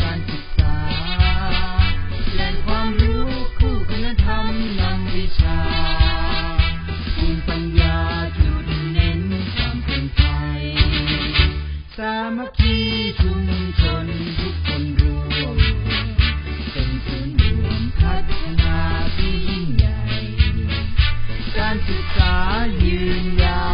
การศึกษา แหล่งความรู้คู่คุณธรรมนำวิชาภูมิปัญญาจุดเน้นความเป็นไทย สามัคคีชุมชนทุกคนรวม เป็นส่วนรวมพัฒนาที่ยิ่งใหญ่ การศึกษายืนยาว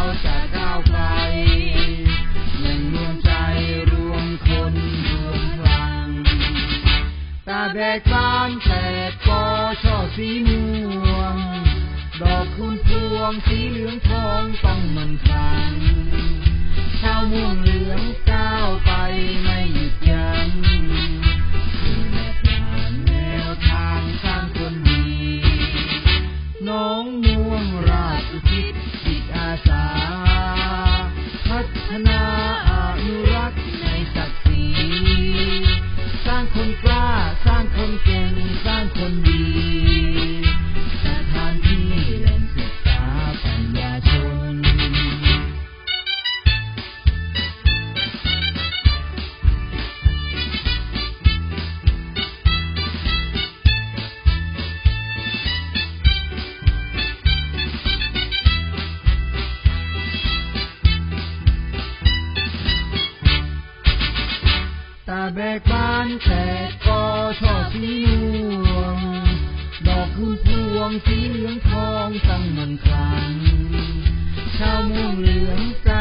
แตกบานแตกกอช่อสีม่วง ดอกคุณพวงสีเหลืองทองต้องมันคลังชาวม่วงเหลือง คนดีสถานที่แหล่งศึกษาปัญญาชน ตาแบกบานแตกกอช่อสีม่ สีเหลืองทองตั้งมันคลังชาวม่วงเหลืองใจ